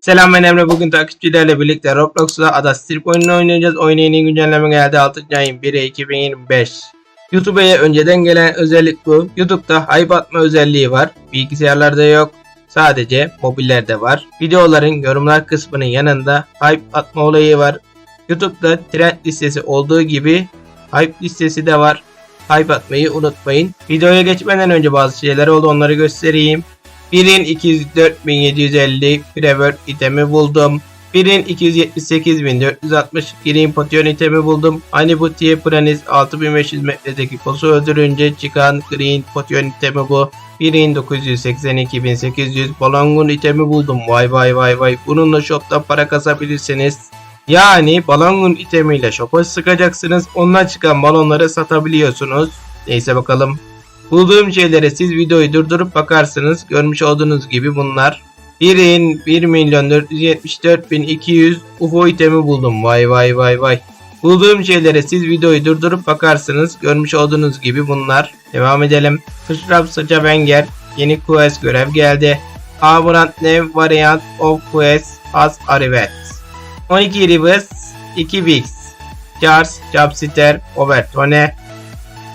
Selam ben Emre. Bugün takipçilerle birlikte Roblox'ta Ada Strip oyununu oynayacağız. Oyuna yeni güncelleme geldi 6. ayın 1'i 2025. YouTube'a önceden gelen özellik bu. YouTube'da hype atma özelliği var. Bilgisayarlarda yok. Sadece mobillerde var. Videoların yorumlar kısmının yanında hype atma olayı var. YouTube'da trend listesi olduğu gibi hype listesi de var. Hype atmayı unutmayın. Videoya geçmeden önce bazı şeyler oldu onları göstereyim. Birin 204.750 Freework itemi buldum. Birin 278.460 Green Potion itemi buldum. Hani bu Tie Pranis 6500 metredeki boss'u öldürünce çıkan Green Potion itemi bu. Birin 982.800 Balangun itemi buldum. Vay vay vay vay. Bununla shopta para kasabilirsiniz. Yani Balangun itemiyle shop'a sıkacaksınız. Ondan çıkan balonları satabiliyorsunuz. Neyse bakalım. Bulduğum şeylere siz videoyu durdurup bakarsınız. Görmüş olduğunuz gibi bunlar. Birin 1 milyon 474 bin 200 UFO itemi buldum. Vay vay vay vay. Bulduğum şeylere siz videoyu durdurup bakarsınız. Görmüş olduğunuz gibi bunlar. Devam edelim. Sıçrap Sıca Benger. Yeni quest görev geldi. Abrant New Variant of Quest has arrived. 12 Rivers 2 Weeks. Charles Jobster Overtone.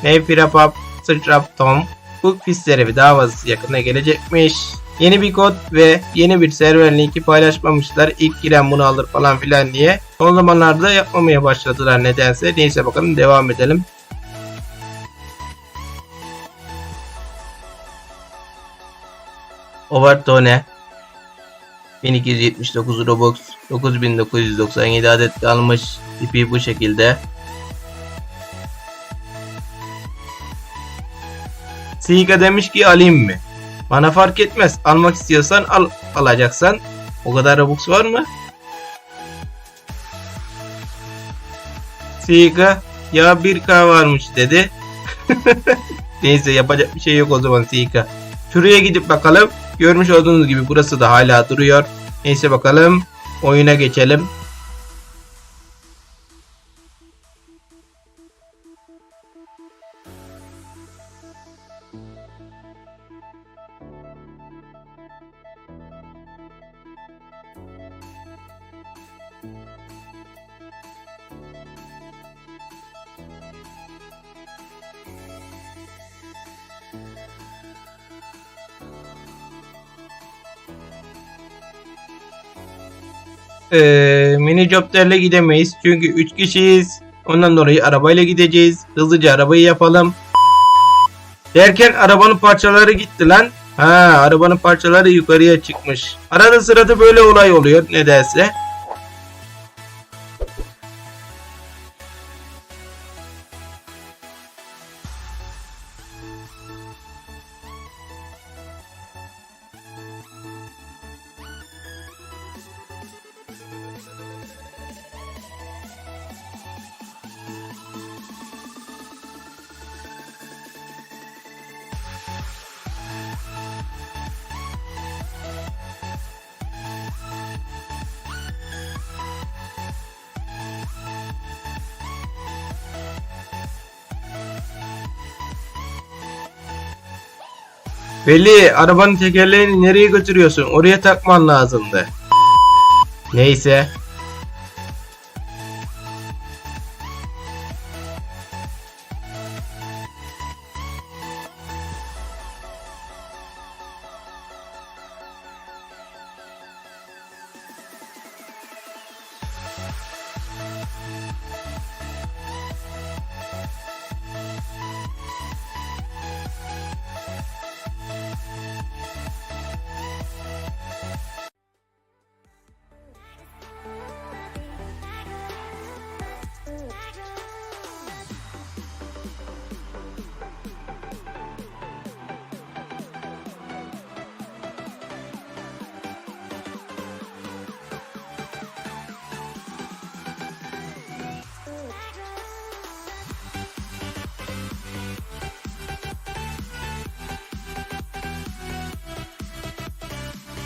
Nefirapap Sıçrap Tom. Pisleri bir davası yakında gelecekmiş. Yeni bir kod ve yeni bir server linki paylaşmamışlar. İlk giren bunu alır falan filan diye. Son zamanlarda yapmamaya başladılar nedense. Neyse bakalım devam edelim. Overtone 1279 Robux 9997 adet kalmış. Tipi bu şekilde. Sika demiş ki alayım mı? Bana fark etmez. Almak istiyorsan al alacaksan. O kadar Robux var mı? Sika ya 1K varmış dedi. Neyse yapacak bir şey yok o zaman Sika. Şuraya gidip bakalım. Görmüş olduğunuz gibi burası da hala duruyor. Neyse bakalım. Oyuna geçelim. Ee, mini joblerle gidemeyiz. Çünkü 3 kişiyiz. Ondan dolayı arabayla gideceğiz. Hızlıca arabayı yapalım. Derken arabanın parçaları gitti lan. Ha, arabanın parçaları yukarıya çıkmış. Arada sırada böyle olay oluyor nedense. Veli arabanın tekerleğini nereye götürüyorsun? Oraya takman lazımdı. Neyse.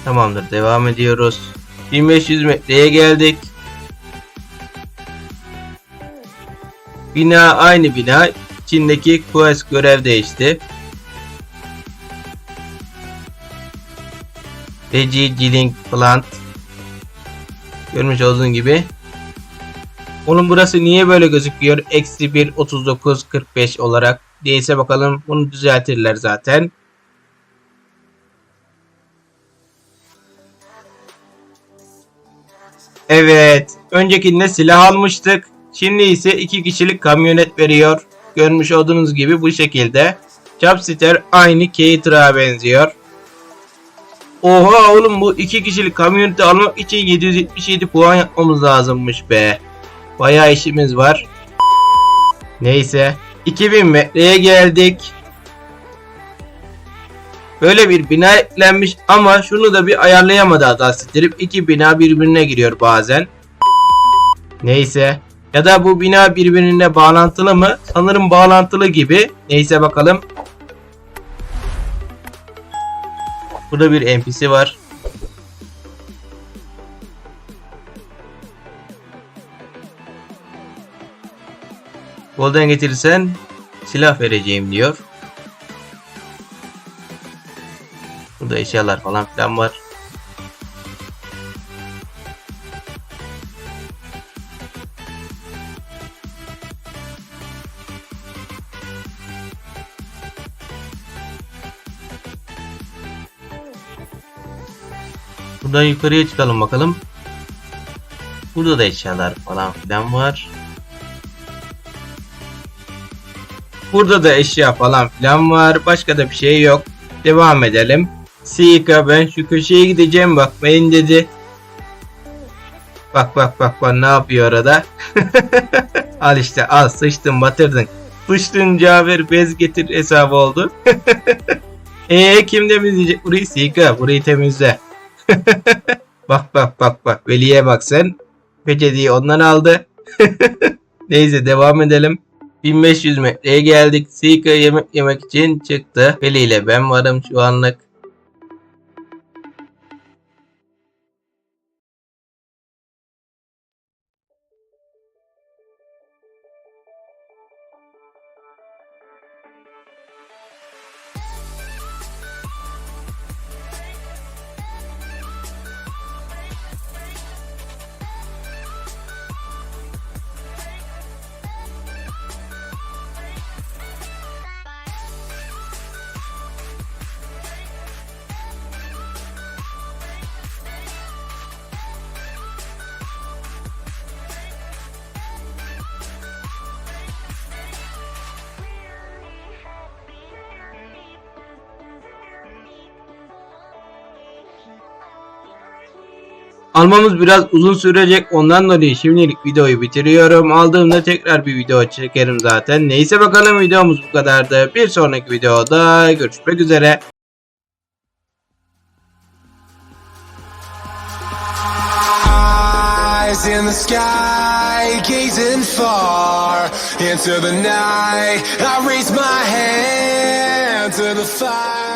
Tamamdır devam ediyoruz. 1500 metreye geldik. Bina aynı bina. İçindeki quest görev değişti. Regi Gilling Plant. Görmüş olduğun gibi. Oğlum burası niye böyle gözüküyor? Eksi 1, 39, 45 olarak. Değilse bakalım bunu düzeltirler zaten. Evet. Öncekinde silah almıştık. Şimdi ise iki kişilik kamyonet veriyor. Görmüş olduğunuz gibi bu şekilde. Chopsticker aynı Cater'a benziyor. Oha oğlum bu iki kişilik kamyoneti almak için 777 puan yapmamız lazımmış be. Bayağı işimiz var. Neyse. 2000 metreye geldik. Böyle bir bina eklenmiş ama şunu da bir ayarlayamadı Adasittirip iki bina birbirine giriyor bazen. Neyse. Ya da bu bina birbirine bağlantılı mı? Sanırım bağlantılı gibi. Neyse bakalım. Burada bir NPC var. Golden getirirsen silah vereceğim diyor. Burada eşyalar falan filan var. Buradan yukarıya çıkalım bakalım. Burada da eşyalar falan filan var. Burada da eşya falan filan var. Başka da bir şey yok. Devam edelim. Sika ben şu köşeye gideceğim bakmayın dedi. Bak bak bak bak ne yapıyor orada. al işte al sıçtın batırdın. Sıçtın Cafer bez getir hesabı oldu. Eee kim temizleyecek burayı? Sika burayı temizle. bak bak bak bak Veli'ye bak sen. Peçeteyi ondan aldı. Neyse devam edelim. 1500 metreye geldik. Sika yemek yemek için çıktı. Veli ile ben varım şu anlık. Almamız biraz uzun sürecek ondan dolayı şimdilik videoyu bitiriyorum. Aldığımda tekrar bir video çekerim zaten. Neyse bakalım videomuz bu kadardı. Bir sonraki videoda görüşmek üzere. İn the sky, gazing far into the night. I raise my hand to the fire.